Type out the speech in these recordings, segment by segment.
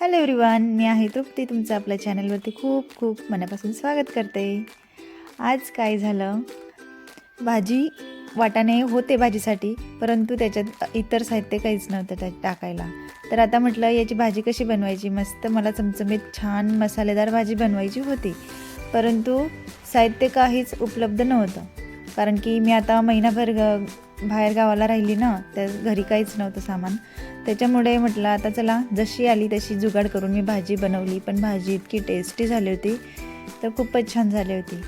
Hello everyone मी आहे तृप्ती. तुमचं आपल्या चॅनलवरती खूप खूप मनापासून स्वागत करते. आज काय झालं? भाजी वाटाणे होते भाजीसाठी परंतु त्याच्यात इतर साहित्य काहीच नव्हतं त्यात टाकायला. तर आता म्हटलं याची भाजी कशी बनवायची? मस्त मला चमचमीत छान मसालेदार भाजी बनवायची होती. परंतु साहित्य काहीच उपलब्ध नव्हतं. कारण की मी आता महिनाभर ग बाहेर गावाला राहिली ना त्या घरी काहीच नव्हतं सामान. त्याच्यामुळे म्हटलं आता चला जशी आली तशी जुगाड करून मी भाजी बनवली. पण भाजी इतकी टेस्टी झाली होती तर खूपच छान झाली होती.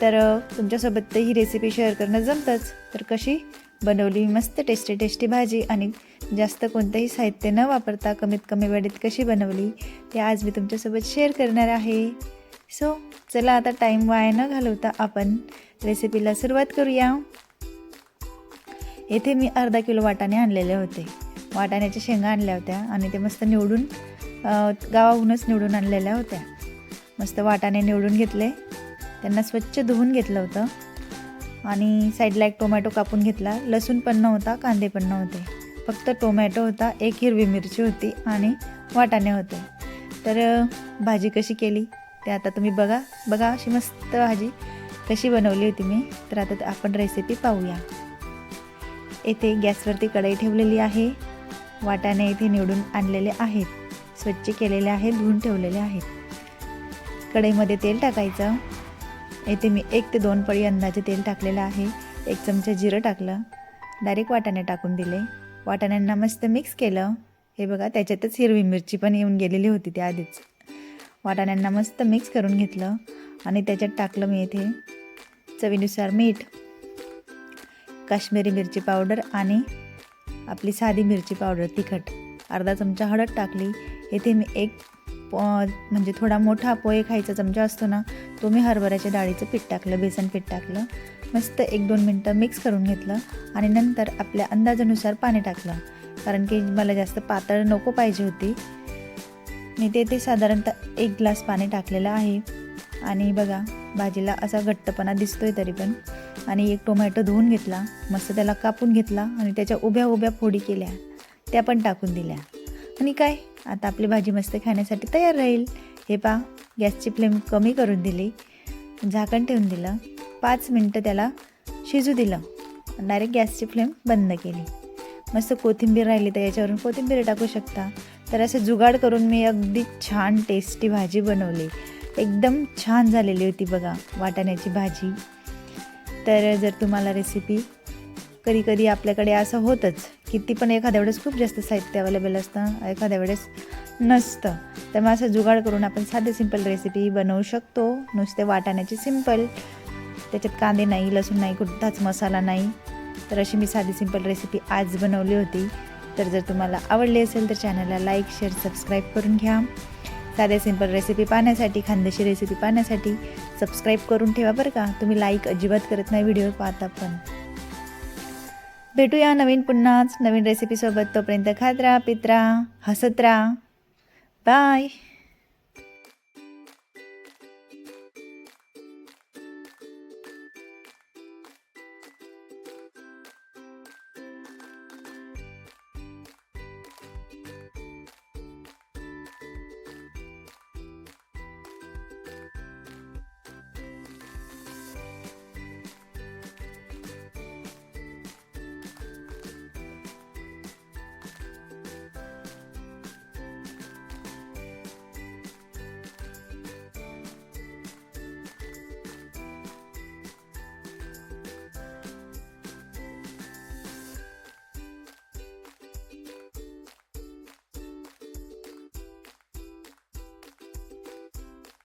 तर तुमच्यासोबत तर ही रेसिपी शेअर करणं जमतंच. तर कशी? बनवली मस्त टेस्टी टेस्टी भाजी आणि जास्त कोणतंही साहित्य न वापरता कमीत कमी वेळेत कशी बनवली ते आज मी तुमच्यासोबत शेअर करणार आहे. सो चला आता टाईम वाया न घालवता आपण. रेसिपीला सुरुवात करूया. येथे मी अर्धा किलो वाटाणे आणलेले होते. वाटाण्याच्या शेंगा आणल्या होत्या आणि ते मस्त निवडून गावाहूनच निवडून आणलेल्या होत्या. मस्त वाटाणे निवडून घेतले. त्यांना स्वच्छ धुवून घेतलं होतं. आणि साईडला एक टोमॅटो कापून घेतला. लसूण पण नव्हता कांदे पण नव्हते. फक्त टोमॅटो होता एक हिरवी मिरची होती आणि वाटाणे होते. तर भाजी कशी केली? ते आता तुम्ही बघा बघा अशी मस्त भाजी कशी बनवली होती मी. तर आता आपण रेसिपी पाहूया. येथे गॅसवरती कढई ठेवलेली आहे. वाटाणे इथे निवडून आणलेले आहेत. स्वच्छ केलेले आहेत धुवून ठेवलेले आहेत. कढईमध्ये तेल टाकायचं. येथे मी एक ते दोन पळी अंदाजे तेल टाकलेलं आहे. एक चमचा जिरं टाकलं. डायरेक्ट वाटाणे टाकून दिले. वाटाण्यांना मस्त मिक्स केलं. हे बघा त्याच्यातच हिरवी मिरची पण येऊन गेलेली होती त्या आधीच वाटाण्यांना मस्त मिक्स करून घेतलं आणि त्याच्यात टाकलं मी इथे चवीनुसार मीठ काश्मीरी मिरची पावडर आणि आपली साधी मिरची पावडर तिखट. अर्धा चमचा हळद टाकली. येथे मी एक प म्हणजे थोडा मोठा पोहे खायचा चमचा असतो ना तो मी हरभऱ्याच्या डाळीचं पीठ टाकलं बेसन पीठ टाकलं. मस्त एक दोन मिनटं मिक्स करून घेतलं आणि नंतर आपल्या अंदाजानुसार पाणी टाकलं. कारण की मला जास्त पातळ नको पाहिजे होती. मी ते ते साधारणतः एक ग्लास पाणी टाकलेलं आहे. आणि बघा भाजीला असा घट्टपणा दिसतोय तरी पण. आणि एक टोमॅटो धुवून घेतला मस्त त्याला कापून घेतला आणि त्याच्या उभ्या उभ्या फोडी केल्या. त्या पण टाकून दिल्या. आणि काय आता आपली भाजी मस्त खाण्यासाठी तयार राहील. हे पा गॅसची फ्लेम कमी करून दिली. झाकण ठेवून दिलं. पाच मिनटं त्याला शिजू दिलं. डायरेक्ट गॅसची फ्लेम बंद केली. मस्त कोथिंबीर राहिली तर याच्यावरून कोथिंबीर टाकू शकता. तर असं जुगाड करून मी अगदी छान टेस्टी भाजी बनवली. एकदम छान झालेली होती बघा वाटाण्याची भाजी. तर जर तुम्हाला रेसिपी कधी कधी आपल्याकडे असं होतंच किती पण एखाद्या वेळेस खूप जास्त साहित्य अवेलेबल असतं एखाद्या वेळेस नसतं. तर मग असं जुगाड करून आपण साधे सिंपल रेसिपी बनवू शकतो. नुसते वाटाण्याची सिंपल त्याच्यात कांदे नाही लसूण नाही कुठलाच मसाला नाही. तर अशी मी साधी सिंपल रेसिपी आज बनवली होती. तर जर तुम्हाला आवडली असेल तर चॅनलला लाईक शेअर सबस्क्राईब करून घ्या. साध्या सिंपल रेसिपी पाहण्यासाठी खानदेशी रेसिपी पाहण्यासाठी सबस्क्राईब करून ठेवा बरं का. तुम्ही लाईक अजिबात करत नाही व्हिडिओ पाहता पण. भेटूया नवीन पुन्हाच नवीन रेसिपीसोबत तोपर्यंत खात राहा पित हसत राहा बाय